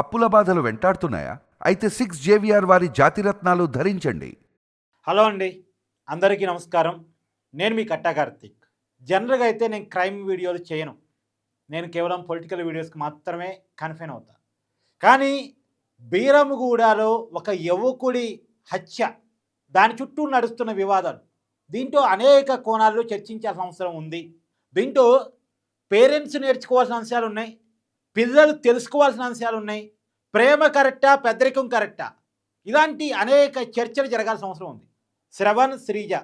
అప్పుల బాధలు వెంటాడుతున్నాయా? అయితే సిక్స్ జేవిఆర్ వారి జాతిరత్నాలు ధరించండి. హలో అండి. అందరికీ నమస్కారం. నేను మీ కట్టా కార్తిక్. జనరల్గా అయితే నేను క్రైమ్ వీడియోలు చేయను. నేను కేవలం పొలిటికల్ వీడియోస్కి మాత్రమే కన్ఫైన్ అవుతా. కానీ బీరంగూడలో ఒక యువకుడి హత్య దాని చుట్టూ నడుస్తున్న వివాదాలు దీంట్లో అనేక కోణాల్లో చర్చించాల్సిన అవసరం ఉంది. దీంట్లో పేరెంట్స్ నేర్చుకోవాల్సిన అంశాలు ఉన్నాయి పిల్లలు తెలుసుకోవాల్సిన అంశాలు ఉన్నాయి ప్రేమ కరెక్టా పెద్దరికం కరెక్టా? ఇలాంటి అనేక చర్చలు జరగాల్సిన అవసరం ఉంది. శ్రవణ్ శ్రీజ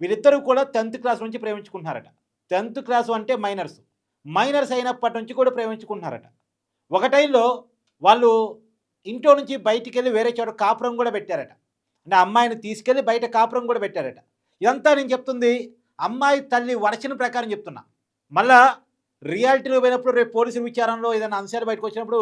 వీళ్ళిద్దరూ కూడా టెన్త్ క్లాస్ నుంచి ప్రేమించుకుంటున్నారట. టెన్త్ క్లాసు అంటే మైనర్స్. మైనర్స్ అయినప్పటి నుంచి కూడా ప్రేమించుకుంటున్నారట. ఒక టైంలో వాళ్ళు ఇంట్లో నుంచి బయటికి వెళ్ళి వేరే చోట కాపురం కూడా పెట్టారట. అంటే అమ్మాయిని తీసుకెళ్ళి బయట కాపురం కూడా పెట్టారట. ఇదంతా నేను చెప్తుంది అమ్మాయి తల్లి వరచిన ప్రకారం చెప్తున్నా. మళ్ళా రియాలిటీలో పోయినప్పుడు రేపు పోలీసుల విచారంలో ఏదైనా అంశాలు బయటకు వచ్చినప్పుడు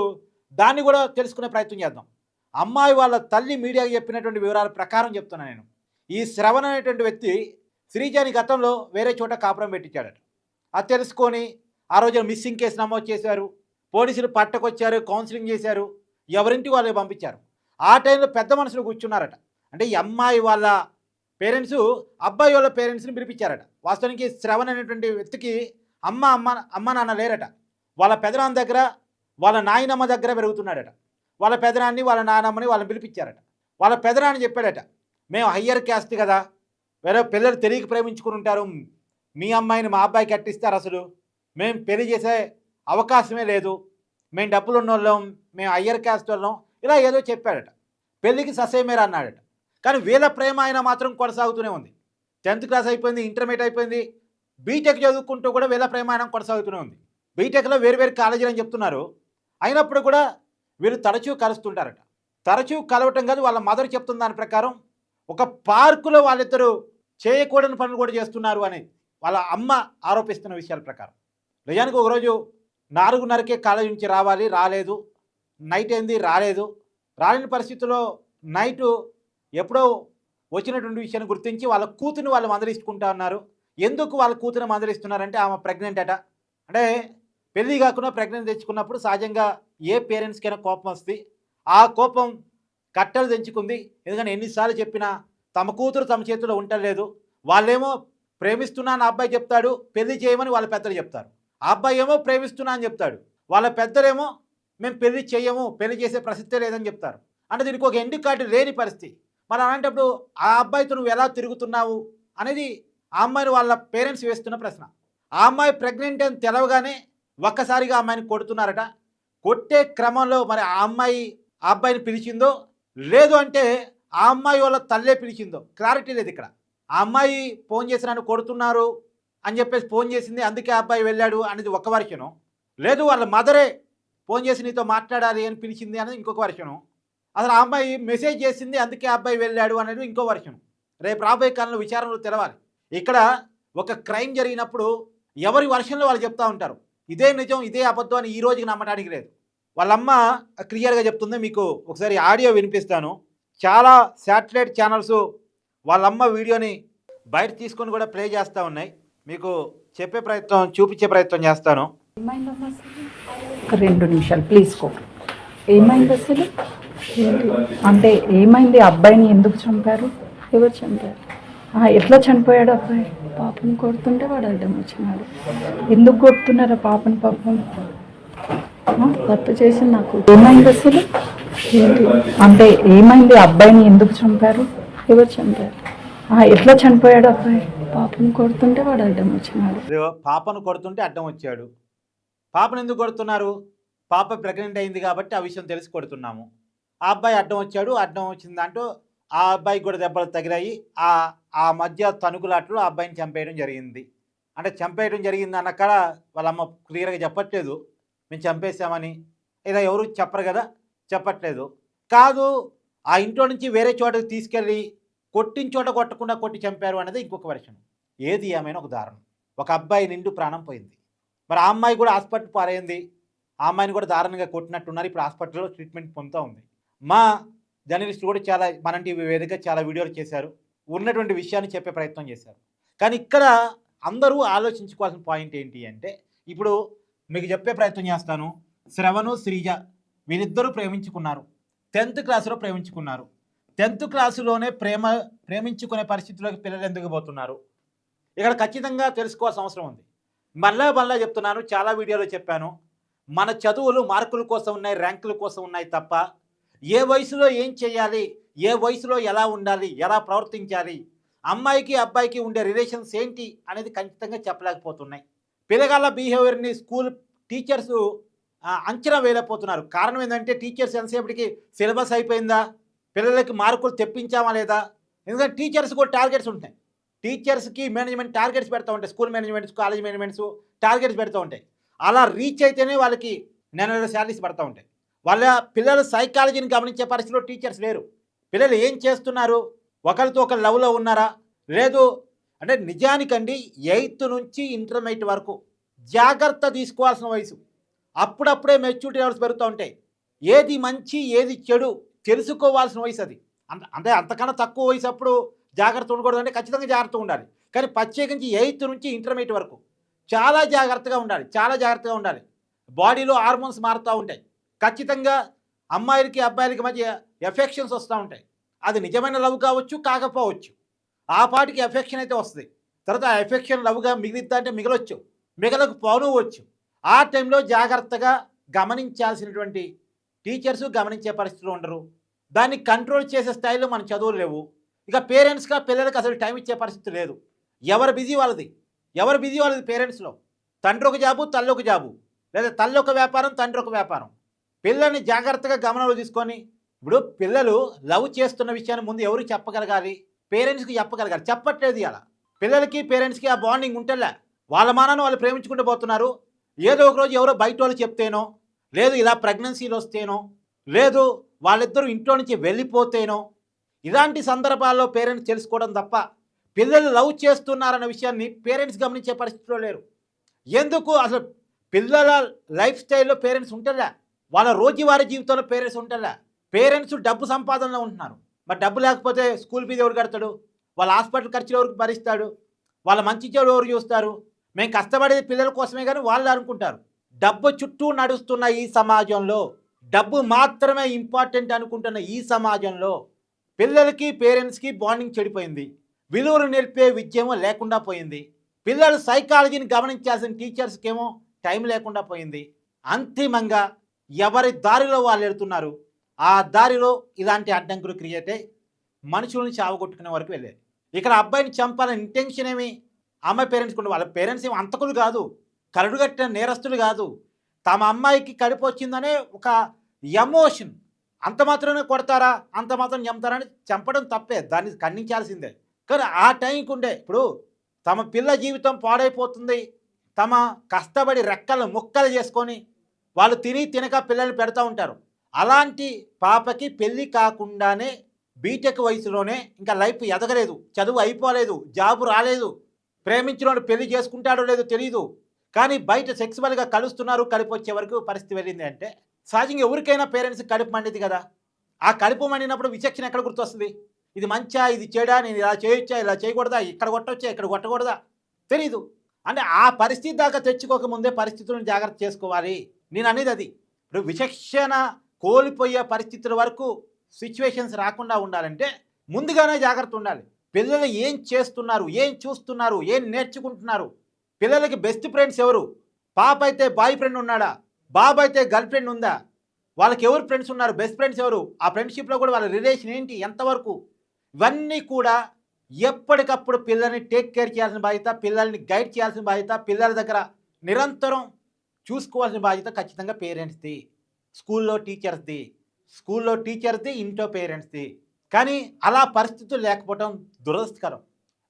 దాన్ని కూడా తెలుసుకునే ప్రయత్నం చేద్దాం. అమ్మాయి వాళ్ళ తల్లి మీడియాకి చెప్పినటువంటి వివరాల ప్రకారం చెప్తున్నా నేను. ఈ శ్రవణ్ అనేటువంటి వ్యక్తి శ్రీజాని గతంలో వేరే చోట కాపురం పెట్టించాడట. అది తెలుసుకొని ఆ రోజున మిస్సింగ్ కేసు నమోదు చేశారు. పోలీసులు పట్టకొచ్చారు కౌన్సిలింగ్ చేశారు. ఎవరింటి వాళ్ళకి పంపించారు. ఆ టైంలో పెద్ద మనుషులు కూర్చున్నారట. అంటే ఈ అమ్మాయి వాళ్ళ పేరెంట్స్ అబ్బాయి వాళ్ళ పేరెంట్స్ని పిలిపించారట. వాస్తవానికి శ్రవణ్ అనేటువంటి వ్యక్తికి అమ్మ అమ్మ అమ్మ నాన్న లేరట. వాళ్ళ పెదనాన్న దగ్గర వాళ్ళ నాయనమ్మ దగ్గర పెరుగుతున్నాడట. వాళ్ళ పెదనాన్ని వాళ్ళ నానమ్మని వాళ్ళని పిలిపించారట. వాళ్ళ పెదనాన్ని చెప్పాడట మేము హయ్యర్ క్యాస్ట్ కదా వేరే పిల్లలు తెలియక ప్రేమించుకుని ఉంటారు. మీ అమ్మాయిని మా అబ్బాయికి కట్టిస్తారు అసలు. మేము పెళ్ళి చేసే అవకాశమే లేదు. మేము డబ్బులు ఉన్న వాళ్ళం మేము హయ్యర్ క్యాస్ట్ వాళ్ళం. ఇలా ఏదో చెప్పాడట. పెళ్ళికి ససేమేరా అన్నాడట. కానీ వీళ్ళ ప్రేమ ఆయన మాత్రం కొనసాగుతూనే ఉంది. టెన్త్ క్లాస్ అయిపోయింది ఇంటర్మీడియట్ అయిపోయింది. బీటెక్ చదువుకుంటూ కూడా వీళ్ళ ప్రేమాయణం కొనసాగుతూనే ఉంది. బీటెక్లో వేరు వేరు కాలేజీలు అని చెప్తున్నారు. అయినప్పుడు కూడా వీళ్ళు తరచూ కలుస్తుంటారట. తరచూ కలవటం కాదు వాళ్ళ మదర్ చెప్తున్న దాని ప్రకారం ఒక పార్కులో వాళ్ళిద్దరూ చేయకూడని పనులు కూడా చేస్తున్నారు అని వాళ్ళ అమ్మ ఆరోపిస్తున్న విషయాల ప్రకారం. నిజానికి ఒకరోజు నాలుగున్నరకే కాలేజీ నుంచి రావాలి రాలేదు. నైట్ ఏంది రాలేదు. రాలేని పరిస్థితుల్లో నైటు ఎప్పుడో వచ్చినటువంటి విషయాన్ని గుర్తించి వాళ్ళ కూతురు వాళ్ళు మందలిస్తుకుంటా ఉన్నారు. ఎందుకు వాళ్ళ కూతురు మందలిస్తున్నారంటే ఆమె ప్రెగ్నెంట్ అట. అంటే పెళ్ళి కాకుండా ప్రెగ్నెంట్ తెచ్చుకున్నప్పుడు సహజంగా ఏ పేరెంట్స్కైనా కోపం వస్తుంది. ఆ కోపం కట్టలు తెంచుకుంది. ఎందుకంటే ఎన్నిసార్లు చెప్పినా తమ కూతురు తమ చేతిలో ఉండలేదు. వాళ్ళేమో ప్రేమిస్తున్నా అని అబ్బాయి చెప్తాడు. పెళ్ళి చేయమని వాళ్ళ పెద్దలు చెప్తారు. ఆ అబ్బాయి ఏమో ప్రేమిస్తున్నా అని చెప్తాడు. వాళ్ళ పెద్దలేమో మేము పెళ్ళి చేయము పెళ్ళి చేసే ప్రసక్తే లేదని చెప్తారు. అంటే దీనికి ఒక ఎండి కార్డు లేని పరిస్థితి. మరి అలాంటప్పుడు ఆ అబ్బాయితో నువ్వు ఎలా తిరుగుతున్నావు అనేది ఆ అమ్మాయిని వాళ్ళ పేరెంట్స్ వేస్తున్న ప్రశ్న. ఆ అమ్మాయి ప్రెగ్నెంట్ అని తెలవగానే ఒక్కసారిగా ఆ అమ్మాయిని కొడుతున్నారట. కొట్టే క్రమంలో మరి ఆ అమ్మాయి ఆ అబ్బాయిని పిలిచిందో లేదు అంటే ఆ అమ్మాయి వాళ్ళ తల్లే పిలిచిందో. క్లారిటీ లేదు ఇక్కడ. ఆ అమ్మాయి ఫోన్ చేసి నన్ను కొడుతున్నారు అని చెప్పేసి ఫోన్ చేసింది అందుకే ఆ అబ్బాయి వెళ్ళాడు అనేది ఒక వర్షను. లేదు వాళ్ళ మదరే ఫోన్ చేసి నీతో మాట్లాడాలి అని పిలిచింది అనేది ఇంకొక వర్షను. అసలు ఆ అమ్మాయి మెసేజ్ చేసింది అందుకే ఆ అబ్బాయి వెళ్ళాడు అనేది ఇంకో వర్షం రేపు రాబోయే కాలంలో విచారణలు తెలవాలి. ఇక్కడ ఒక క్రైమ్ జరిగినప్పుడు ఎవరి వర్షంలో వాళ్ళు చెప్తా ఉంటారు? ఇదే నిజం ఇదే అబద్ధం అని ఈ రోజుకి నమ్మడానికి లేదు. వాళ్ళమ్మ క్లియర్గా చెప్తుంది మీకు ఒకసారి ఆడియో వినిపిస్తాను. చాలా శాటిలైట్ ఛానల్స్ వాళ్ళమ్మ వీడియోని బయట తీసుకొని కూడా ప్లే చేస్తూ ఉన్నాయి. మీకు చెప్పే ప్రయత్నం చూపించే ప్రయత్నం చేస్తాను. రెండు నిమిషాలు ప్లీజ్ కో ఏమైంది అసలు? అంటే ఏమైంది? అబ్బాయిని ఎందుకు చంపారు? ఎవరు చంపారు? ఎట్లా చనిపోయాడు అబ్బాయి? పాపను కొడుతుంటే వాడు అడ్డం వచ్చినాడు. ఎందుకు కొడుతున్నారా పాపని పాపం? తప్పు చేసి నాకు ఏమైంది అసలు? ఏంటి? అంటే ఏమైంది? అబ్బాయిని ఎందుకు చంపారు? ఎవరు చంపారు? ఎట్లా చనిపోయాడు అబ్బాయి? పాపను కొడుతుంటే వాడు అడ్డం వచ్చినాడు. పాపను కొడుతుంటే అడ్డం వచ్చాడు. పాపను ఎందుకు కొడుతున్నారు? పాప ప్రెగ్నెంట్ అయింది కాబట్టి ఆ విషయం తెలిసి కొడుతున్నాము. ఆ అబ్బాయి అడ్డం వచ్చాడు అడ్డం వచ్చింది అంటూ ఆ అబ్బాయికి కూడా దెబ్బలు తగిలాయి. ఆ ఆ మధ్య తణుకులాట్లు ఆ అబ్బాయిని చంపేయడం జరిగింది. అంటే చంపేయడం జరిగింది అన్నక్కడ వాళ్ళ అమ్మ క్లియర్గా చెప్పట్లేదు. మేము చంపేసామని ఇలా ఎవరు చెప్పరు కదా? చెప్పట్లేదు. కాదు ఆ ఇంట్లో నుంచి వేరే చోటకి తీసుకెళ్ళి కొట్టిన చోట కొట్టకుండా కొట్టి చంపారు అనేది ఇంకొక వర్షం ఏది ఏమైనా ఒక దారుణం. ఒక అబ్బాయి నిండు ప్రాణం పోయింది. మరి ఆ అమ్మాయి కూడా హాస్పిటల్ పారైంది ఆ అమ్మాయిని కూడా దారుణంగా కొట్టినట్టున్నారు. ఇప్పుడు హాస్పిటల్లో ట్రీట్మెంట్ పొందుతూ ఉంది. మా జర్నలిస్టులు కూడా చాలా మన టీవీ వేదిక చాలా వీడియోలు చేశారు. ఉన్నటువంటి విషయాన్ని చెప్పే ప్రయత్నం చేశారు. కానీ ఇక్కడ అందరూ ఆలోచించుకోవాల్సిన పాయింట్ ఏంటి అంటే ఇప్పుడు మీకు చెప్పే ప్రయత్నం చేస్తాను. శ్రవణు శ్రీజ వీరిద్దరూ ప్రేమించుకున్నారు. టెన్త్ క్లాసులో ప్రేమించుకున్నారు. టెన్త్ క్లాసులోనే ప్రేమ ప్రేమించుకునే పరిస్థితిలోకి పిల్లలు ఎందుకు పోతున్నారు? ఇక్కడ ఖచ్చితంగా తెలుసుకోవాల్సిన అవసరం ఉంది. మళ్ళా మళ్ళా చెప్తున్నాను చాలా వీడియోలో చెప్పాను. మన చదువులు మార్కుల కోసం ఉన్నాయి ర్యాంకుల కోసం ఉన్నాయి తప్ప ఏ వయసులో ఏం చేయాలి? ఏ వయసులో ఎలా ఉండాలి? ఎలా ప్రవర్తించాలి? అమ్మాయికి అబ్బాయికి ఉండే రిలేషన్స్ ఏంటి? అనేది ఖచ్చితంగా చెప్పలేకపోతున్నాయి. పిల్లగాళ్ళ బిహేవియర్ని స్కూల్ టీచర్స్ అంచనా వేయలేకపోతున్నారు. కారణం ఏంటంటే టీచర్స్ ఎంతసేపటికి సిలబస్ అయిపోయిందా? పిల్లలకి మార్కులు తెప్పించామా లేదా? ఎందుకంటే టీచర్స్ కూడా టార్గెట్స్ ఉంటాయి టీచర్స్కి మేనేజ్మెంట్ టార్గెట్స్ పెడతా ఉంటాయి. School managements college managements targets పెడతా ఉంటాయి. అలా రీచ్ అయితేనే వాళ్ళకి నెల నెల శాలరీస్ పడతా ఉంటాయి. వాళ్ళ పిల్లల సైకాలజీని గమనించే పరిస్థితిలో టీచర్స్ లేరు. పిల్లలు ఏం చేస్తున్నారు? ఒకరితో ఒకరు లవ్లో ఉన్నారా? లేదు. అంటే నిజానికండి ఎయిత్ నుంచి ఇంటర్మీడియట్ వరకు జాగ్రత్త తీసుకోవాల్సిన వయసు. అప్పుడప్పుడే మెచ్యూరిటీ లెవెల్స్ పెరుగుతూ ఉంటాయి. ఏది మంచి ఏది చెడు తెలుసుకోవాల్సిన వయసు అది. అంత అంటే అంతకన్నా తక్కువ వయసు అప్పుడు జాగ్రత్త ఉండకూడదు అంటే ఖచ్చితంగా జాగ్రత్తగా ఉండాలి. కానీ ప్రత్యేకించి ఎయిత్ నుంచి ఇంటర్మీడియట్ వరకు చాలా జాగ్రత్తగా ఉండాలి. చాలా జాగ్రత్తగా ఉండాలి. బాడీలో హార్మోన్స్ మారుతూ ఉంటాయి. ఖచ్చితంగా అమ్మాయిలకి అబ్బాయిలకి మధ్య ఎఫెక్షన్స్ వస్తూ ఉంటాయి. అది నిజమైన లవ్ కావచ్చు కాకపోవచ్చు. ఆ పాటికి ఎఫెక్షన్ అయితే వస్తుంది. తర్వాత ఆ ఎఫెక్షన్ లవ్గా మిగిలిద్దా అంటే మిగలొచ్చు. మిగలకు పోనవచ్చు ఆ టైంలో జాగ్రత్తగా గమనించాల్సినటువంటి టీచర్స్ గమనించే పరిస్థితులు ఉండరు. దాన్ని కంట్రోల్ చేసే స్థాయిలో మన చదువులు లేవు. ఇక పేరెంట్స్గా పిల్లలకి అసలు టైం ఇచ్చే పరిస్థితి లేదు. ఎవరు బిజీ వాళ్ళది? ఎవరు బిజీ వాళ్ళది పేరెంట్స్లో తండ్రి ఒక జాబు తల్లి ఒక జాబు లేదా తల్లి ఒక వ్యాపారం తండ్రి ఒక వ్యాపారం. పిల్లల్ని జాగ్రత్తగా గమనంలో తీసుకొని ఇప్పుడు పిల్లలు లవ్ చేస్తున్న విషయాన్ని ముందు ఎవరు చెప్పగలగాలి? పేరెంట్స్కి చెప్పగలగాలి. చెప్పట్లేదు ఇలా పిల్లలకి పేరెంట్స్కి ఆ బాండింగ్ ఉంటేలే వాళ్ళ మానాన్ని వాళ్ళు ప్రేమించుకుంటూ పోతున్నారు. ఏదో ఒక రోజు ఎవరో బయట వాళ్ళు చెప్తేనో లేదు ఇలా ప్రెగ్నెన్సీలు వస్తేనో లేదు వాళ్ళిద్దరూ ఇంట్లో నుంచి వెళ్ళిపోతేనో ఇలాంటి సందర్భాల్లో పేరెంట్స్ తెలుసుకోవడం తప్ప పిల్లలు లవ్ చేస్తున్నారన్న విషయాన్ని పేరెంట్స్ గమనించే పరిస్థితిలో లేరు. ఎందుకు? అసలు పిల్లల లైఫ్ స్టైల్లో పేరెంట్స్ ఉంటలే వాళ్ళ రోజువారీ జీవితంలో పేరెంట్స్ ఉంటలే పేరెంట్స్ డబ్బు సంపాదనలో ఉంటున్నారు. మరి డబ్బు లేకపోతే స్కూల్ ఫీజు ఎవరు కడతాడు? వాళ్ళ హాస్పిటల్ ఖర్చులు ఎవరికి భరిస్తాడు? వాళ్ళ మంచి చెడు ఎవరు చూస్తారు? మేము కష్టపడేది పిల్లల కోసమే కానీ వాళ్ళు అనుకుంటారు. డబ్బు చుట్టూ నడుస్తున్న ఈ సమాజంలో డబ్బు మాత్రమే ఇంపార్టెంట్ అనుకుంటున్న ఈ సమాజంలో పిల్లలకి పేరెంట్స్కి బాండింగ్ చెడిపోయింది. విలువలు నేర్పే విద్యేమో లేకుండా పోయింది. పిల్లల సైకాలజీని గమనించాల్సిన టీచర్స్కేమో టైం లేకుండా పోయింది. అంతిమంగా ఎవరి దారిలో వాళ్ళు వెళ్తున్నారు ఆ దారిలో ఇలాంటి అడ్డంకులు క్రియేట్ అయ్యి మనుషులను చావగొట్టుకునే వరకు వెళ్ళారు ఇక్కడ అబ్బాయిని చంపాలని ఇంటెన్షన్ ఏమి? అమ్మాయి పేరెంట్స్ కూడా వాళ్ళ పేరెంట్స్ ఏమి? అంతకులు కాదు. కరడుగట్టిన నేరస్తులు కాదు. తమ అమ్మాయికి కడుపు వచ్చిందనే ఒక ఎమోషన్ అంత మాత్రమే కొడతారా? అంత మాత్రం చంపుతారని చంపడం తప్పే. దాన్ని ఖండించాల్సిందే. కానీ ఆ టైంకి ఉండే ఇప్పుడు తమ పిల్ల జీవితం పాడైపోతుంది. తమ కష్టపడి రెక్కలు ముక్కలు చేసుకొని వాళ్ళు తిని తినక పిల్లల్ని పెడతా ఉంటారు. అలాంటి పాపకి పెళ్ళి కాకుండానే బీటెక్ వయసులోనే ఇంకా లైఫ్ ఎదగలేదు చదువు అయిపోలేదు జాబు రాలేదు ప్రేమించిన పెళ్ళి చేసుకుంటాడో లేదో తెలియదు కానీ బయట సెక్సువల్గా కలుస్తున్నారు కలిపి వచ్చే వరకు పరిస్థితి వెళ్ళింది అంటే సహజంగా ఎవరికైనా పేరెంట్స్ కడుపు మండిది కదా. ఆ కడుపు మండినప్పుడు విచక్షణ ఎక్కడ గుర్తొస్తుంది? ఇది మంచా ఇది చెడా నేను ఇలా చేయొచ్చా ఇలా చేయకూడదా ఇక్కడ కొట్టవచ్చా ఇక్కడ కొట్టకూడదా? తెలీదు. అంటే ఆ పరిస్థితి దాకా తెచ్చుకోక ముందే పరిస్థితులను జాగ్రత్త చేసుకోవాలి. నేను అనేది అది. ఇప్పుడు విచక్షణ కోల్పోయే పరిస్థితుల వరకు సిచ్యువేషన్స్ రాకుండా ఉండాలంటే ముందుగానే జాగ్రత్త ఉండాలి. పిల్లలు ఏం చేస్తున్నారు ఏం చూస్తున్నారు ఏం నేర్చుకుంటున్నారు? పిల్లలకి బెస్ట్ ఫ్రెండ్స్ ఎవరు? పాప అయితే బాయ్ ఫ్రెండ్ ఉన్నాడా? బాబు అయితే గర్ల్ ఫ్రెండ్ ఉందా? వాళ్ళకి ఎవరు ఫ్రెండ్స్ ఉన్నారు? బెస్ట్ ఫ్రెండ్స్ ఎవరు? ఆ ఫ్రెండ్షిప్లో కూడా వాళ్ళ రిలేషన్ ఏంటి? ఎంతవరకు? ఇవన్నీ కూడా ఎప్పటికప్పుడు పిల్లల్ని టేక్ కేర్ చేయాల్సిన బాధ్యత పిల్లల్ని గైడ్ చేయాల్సిన బాధ్యత పిల్లల దగ్గర నిరంతరం చూసుకోవాల్సిన బాధ్యత ఖచ్చితంగా పేరెంట్స్ది. స్కూల్లో టీచర్స్ది. స్కూల్లో టీచర్స్ది ఇంట్లో పేరెంట్స్ది. కానీ అలా పరిస్థితులు లేకపోవడం దురదృష్టకరం.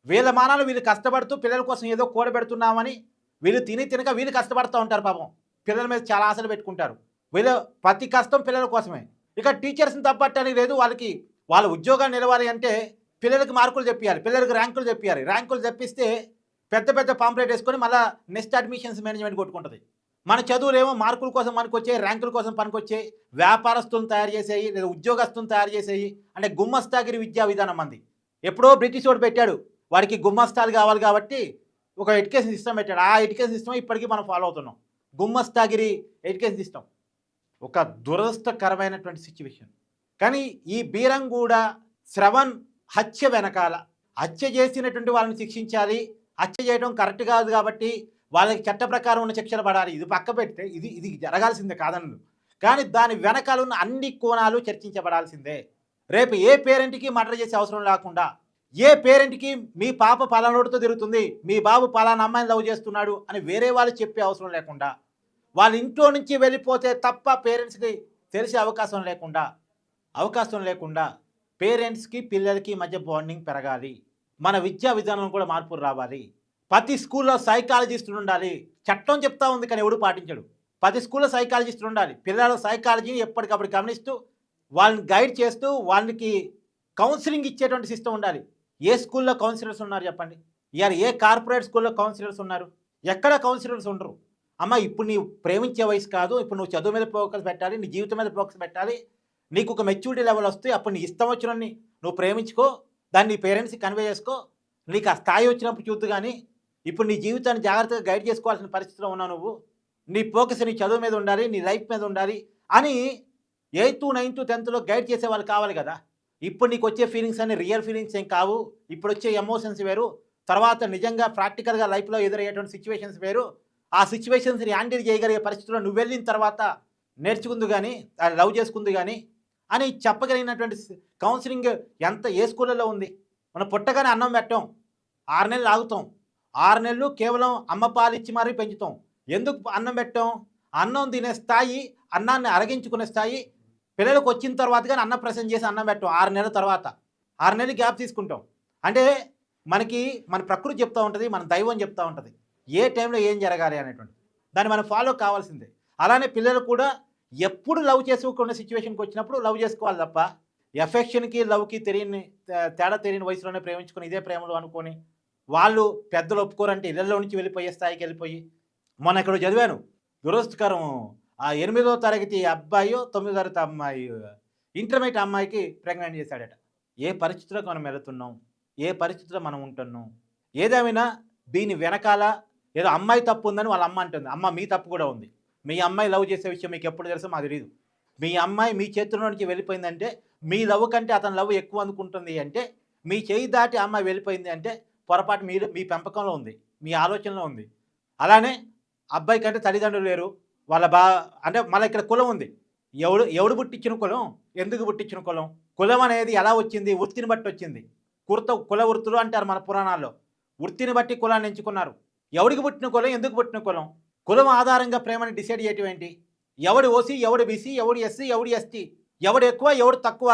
వీళ్ళ మానాలు వీళ్ళు కష్టపడుతూ పిల్లల కోసం ఏదో కూడబెడుతున్నామని వీళ్ళు తిని తినక వీళ్ళు కష్టపడుతూ ఉంటారు పాపం. పిల్లల మీద చాలా ఆశలు పెట్టుకుంటారు. వీళ్ళ ప్రతి కష్టం పిల్లల కోసమే. ఇక టీచర్స్ని తప్పట్టడానికి లేదు వాళ్ళకి వాళ్ళ ఉద్యోగాలు నిలవాలి అంటే పిల్లలకి మార్కులు చెప్పాలి పిల్లలకి ర్యాంకులు చెప్పాలి ర్యాంకులు తెప్పిస్తే పెద్ద పెద్ద పాంప్లెట్ వేసుకొని మళ్ళీ నెక్స్ట్ అడ్మిషన్స్ మేనేజ్మెంట్ కొట్టుకుంటుంది. మన చదువులేమో మార్కుల కోసం పనికొచ్చే ర్యాంకుల కోసం పనికొచ్చే వ్యాపారస్తులను తయారు చేసేయి లేదా ఉద్యోగస్తులను తయారు చేసేయి అంటే గుమ్మస్తాగిరి విద్యా విధానం అంది. ఎప్పుడో బ్రిటిష్ వాడు పెట్టాడు. వాడికి గుమ్మస్తాలు కావాలి కాబట్టి ఒక ఎడ్యుకేషన్ సిస్టమ్ పెట్టాడు. ఆ ఎడ్యుకేషన్ సిస్టమ్ ఇప్పటికీ మనం ఫాలో అవుతున్నాం. గుమ్మస్తాగిరి ఎడ్యుకేషన్ సిస్టమ్. ఒక దురదృష్టకరమైనటువంటి సిచ్యువేషన్. కానీ ఈ బీరంగూడ శ్రవణ్ హత్య వెనకాల హత్య చేసినటువంటి వాళ్ళని శిక్షించాలి. హత్య చేయడం కరెక్ట్ కాదు కాబట్టి వాళ్ళకి చట్ట ప్రకారం ఉన్న శిక్షలు పడాలి. ఇది పక్క పెడితే ఇది ఇది జరగాల్సిందే కాదన్ను కానీ దాని వెనకాల ఉన్న అన్ని కోణాలు చర్చించబడాల్సిందే. రేపు ఏ పేరెంట్కి మర్డర్ చేసే అవసరం లేకుండా ఏ పేరెంట్కి మీ పాప పలానోడితో తిరుగుతుంది మీ బాబు పలానా అమ్మాయిని లవ్ చేస్తున్నాడు అని వేరే వాళ్ళు చెప్పే అవసరం లేకుండా వాళ్ళ ఇంట్లో నుంచి వెళ్ళిపోతే తప్ప పేరెంట్స్కి తెలిసే అవకాశం లేకుండా అవకాశం లేకుండా పేరెంట్స్కి పిల్లలకి మధ్య బాండింగ్ పెరగాలి. మన విద్యా విధానం కూడా మార్పులు రావాలి. ప్రతి స్కూల్లో సైకాలజిస్టులు ఉండాలి. చట్టం చెప్తా ఉంది కానీ ఎవడు పాటించడు. ప్రతి స్కూల్లో సైకాలజిస్టులు ఉండాలి. పిల్లల సైకాలజీని ఎప్పటికప్పుడు గమనిస్తూ వాళ్ళని గైడ్ చేస్తూ వాళ్ళకి కౌన్సిలింగ్ ఇచ్చేటువంటి సిస్టమ్ ఉండాలి. ఏ స్కూల్లో కౌన్సిలర్స్ ఉన్నారు చెప్పండి? ఇవాళ ఏ కార్పొరేట్ స్కూల్లో కౌన్సిలర్స్ ఉన్నారు? ఎక్కడ కౌన్సిలర్స్ ఉండరు? అమ్మ ఇప్పుడు నీవు ప్రేమించే వయసు కాదు. ఇప్పుడు నువ్వు చదువు మీద ఫోకస్ పెట్టాలి. నీ జీవితం మీద ఫోకస్ పెట్టాలి. నీకు ఒక మెచ్యూరిటీ లెవెల్ వస్తే అప్పుడు నీ ఇష్టం వచ్చినన్ని నువ్వు ప్రేమించుకో. దాన్ని నీ పేరెంట్స్కి కన్వే చేసుకో. నీకు ఆ స్థాయి వచ్చినప్పుడు చూద్దు కానీ ఇప్పుడు నీ జీవితాన్ని జాగ్రత్తగా గైడ్ చేసుకోవాల్సిన పరిస్థితిలో ఉన్నావు నువ్వు. నీ ఫోకస్ నీ చదువు మీద ఉండాలి నీ లైఫ్ మీద ఉండాలి అని ఎయిత్ నైన్త్ టెన్త్లో గైడ్ చేసే వాళ్ళు కావాలి కదా. ఇప్పుడు నీకు వచ్చే ఫీలింగ్స్ అన్ని రియల్ ఫీలింగ్స్ ఏం కావు. ఇప్పుడు వచ్చే ఎమోషన్స్ వేరు. తర్వాత నిజంగా ప్రాక్టికల్గా లైఫ్లో ఎదురయ్యేటువంటి సిచ్యువేషన్స్ వేరు. ఆ సిచ్యువేషన్స్ని హ్యాండిల్ చేయగలిగే పరిస్థితుల్లో నువ్వు వెళ్ళిన తర్వాత నేర్చుకుంది కానీ లవ్ చేసుకుంది కానీ అని చెప్పగలిగినటువంటి కౌన్సిలింగ్ ఎంత ఏ స్కూళ్ళలో ఉంది. మనం పుట్టగానే అన్నం పెట్టాం. ఆరు నెలలు ఆగుతాం. ఆరు నెలలు కేవలం అమ్మ ఇచ్చి మరీ పెంచుతాం. ఎందుకు అన్నం పెట్టాం? అన్నం తినే స్థాయి అన్నాన్ని అరగించుకునే స్థాయి పిల్లలకు వచ్చిన తర్వాత కానీ అన్న ప్రసన్న చేసి అన్నం పెట్టాం ఆరు నెలల తర్వాత. ఆరు నెలలు గ్యాప్ తీసుకుంటాం. అంటే మనకి మన ప్రకృతి చెప్తూ ఉంటుంది మన దైవం చెప్తూ ఉంటుంది. ఏ టైంలో ఏం జరగాలి అనేటువంటి. దాన్ని మనం ఫాలో కావాల్సిందే. అలానే పిల్లలు కూడా ఎప్పుడు లవ్ చేసుకోకుండా సిచ్యువేషన్కి వచ్చినప్పుడు లవ్ చేసుకోవాలి తప్ప ఎఫెక్షన్కి లవ్కి తెలియని తేడా తెలియని వయసులోనే ప్రేమించుకొని ఇదే ప్రేమలు అనుకొని వాళ్ళు పెద్దలు ఒప్పుకోరంటే ఇళ్ళలో నుంచి వెళ్ళిపోయే స్థాయికి వెళ్ళిపోయి. మొన్న ఇక్కడ చదివాను. దురదృష్టకరం. ఆ ఎనిమిదో తరగతి అబ్బాయి తొమ్మిదో తరగతి అమ్మాయి ఇంటర్మీడియట్ అమ్మాయికి ప్రెగ్నెంట్ చేశాడట. ఏ పరిస్థితిలోకి మనం వెళుతున్నాం? ఏ పరిస్థితిలో మనం ఉంటున్నాం? ఏదేమైనా దీని వెనకాల ఏదో అమ్మాయి తప్పు ఉందని వాళ్ళ అమ్మ అంటుంది. అమ్మ మీ తప్పు కూడా ఉంది. మీ అమ్మాయి లవ్ చేసే విషయం మీకు ఎప్పుడు తెలుసో మాకు తెలియదు మీ అమ్మాయి మీ చేతుల్లో నుంచి వెళ్ళిపోయిందంటే మీ లవ్ కంటే అతని లవ్ ఎక్కువ అనుకుంటుంది అంటే మీ చేయి దాటి అమ్మాయి వెళ్ళిపోయింది అంటే పొరపాటు మీరు మీ పెంపకంలో ఉంది మీ ఆలోచనలో ఉంది. అలానే అబ్బాయి కంటే తల్లిదండ్రులు లేరు వాళ్ళ బా అంటే మళ్ళీ ఇక్కడ కులం ఉంది. ఎవడు ఎవడు పుట్టించిన కులం ఎందుకు పుట్టించిన కులం? కులం అనేది ఎలా వచ్చింది? వృత్తిని బట్టి వచ్చింది. కుర్త కుల వృత్తులు అంటారు మన పురాణాల్లో. వృత్తిని బట్టి కులాన్ని ఎంచుకున్నారు. ఎవడికి పుట్టిన కులం ఎందుకు పుట్టిన కులం? కులం ఆధారంగా ప్రేమని డిసైడ్ చేయటం ఏంటి? ఎవడు ఓసీ ఎవడు బీసీ ఎవడు ఎస్సీ ఎవడు ఎస్టీ? ఎవడు ఎక్కువ ఎవడు తక్కువ?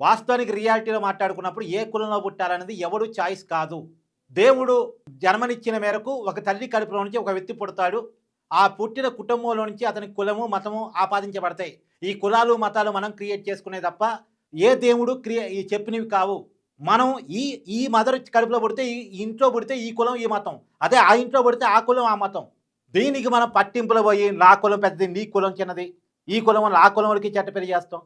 వాస్తవానికి రియాలిటీలో మాట్లాడుకున్నప్పుడు ఏ కులంలో పుట్టాలనేది ఎవడు చాయిస్ కాదు. దేవుడు జన్మనిచ్చిన మేరకు ఒక తల్లి కడుపులో నుంచి ఒక వ్యక్తి పుడతాడు. ఆ పుట్టిన కుటుంబంలో నుంచి అతని కులము మతము ఆపాదించబడతాయి. ఈ కులాలు మతాలు మనం క్రియేట్ చేసుకునే తప్ప ఏ దేవుడు క్రియే ఈ చెప్పినవి కావు. మనం ఈ ఈ మదర్ కడుపులో పుడితే ఈ ఇంట్లో పుడితే ఈ కులం ఈ మతం. అదే ఆ ఇంట్లో పుడితే ఆ కులం ఆ మతం. దీనికి మనం పట్టింపులు పోయి నా కులం పెద్దది నీ కులం చిన్నది. ఈ కులం ఆ కులం వరకు చెట్ట పెళ్ళి చేస్తాం.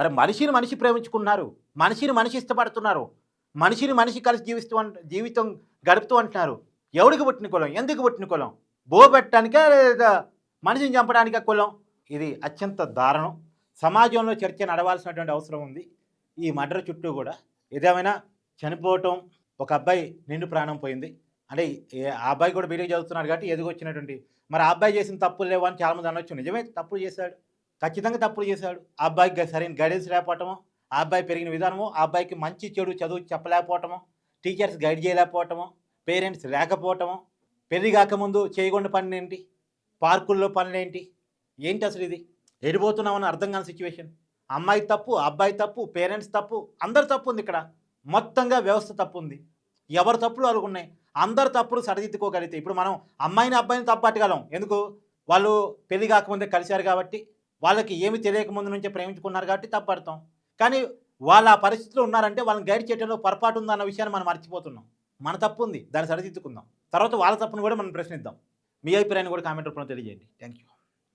అరే మనిషిని మనిషి ప్రేమించుకున్నారు మనిషిని మనిషి ఇష్టపడుతున్నారు. మనిషిని మనిషి కలిసి జీవిస్తూ అంట- జీవితం గడుపుతూ అంటున్నారు. ఎవడికి పుట్టిన కులం? ఎందుకు పుట్టిన కులం? బో పెట్టడానికే లేదా మనిషిని చంపడానికే కులం? ఇది అత్యంత దారుణం. సమాజంలో చర్చ నడవాల్సినటువంటి అవసరం ఉంది. ఈ మర్డర్ చుట్టూ కూడా ఏదేమైనా చనిపోవటం ఒక అబ్బాయి నిండు ప్రాణం పోయింది. అంటే ఆ అబ్బాయి కూడా బీటెక్ చదువుతున్నాడు కాబట్టి ఎదుగొచ్చినటువంటి మరి ఆ అబ్బాయి చేసిన తప్పులు లేవు అని చాలామంది అనొచ్చు. నిజమే తప్పులు చేశాడు. ఖచ్చితంగా తప్పులు చేశాడు. ఆ అబ్బాయికి సరైన గైడెన్స్ లేకపోవటము ఆ అబ్బాయి పెరిగిన విధానము ఆ అబ్బాయికి మంచి చెడు చదువు చెప్పలేకపోవటము టీచర్స్ గైడ్ చేయలేకపోవటము పేరెంట్స్ లేకపోవటము పెళ్ళి కాకముందు చేయకుండా పనులేంటి పార్కుల్లో పనులేంటి ఏంటి? అసలు ఇది? ఎడిపోతున్నామని అర్థం కాని సిచ్యువేషన్ అమ్మాయి తప్పు అబ్బాయి తప్పు పేరెంట్స్ తప్పు అందరు తప్పు ఉంది ఇక్కడ. మొత్తంగా వ్యవస్థ తప్పు ఉంది. ఎవరు తప్పులు వాళ్ళకు ఉన్నాయి? అందరు తప్పులు సరిదిద్దుకోగలిగితే ఇప్పుడు మనం అమ్మాయిని అబ్బాయిని తప్పు పట్టగలం ఎందుకు? వాళ్ళు పెళ్ళి కాకముందే కలిశారు కాబట్టి వాళ్ళకి ఏమి తెలియక ముందు నుంచే ప్రేమించుకున్నారు కాబట్టి తప్పడతాం కానీ వాళ్ళ ఆ పరిస్థితిలో ఉన్నారంటే వాళ్ళని గైడ్ చేయడంలో పొరపాటు ఉందన్న విషయాన్ని మనం మర్చిపోతున్నాం. మన తప్పు ఉంది. దాన్ని సరిదిద్దుకుందాం. తర్వాత వాళ్ళ తప్పును కూడా మనం ప్రశ్నిద్దాం. మీ అభిప్రాయాన్ని కూడా కామెంట్ రూపంలో తెలియజేయండి. Thank you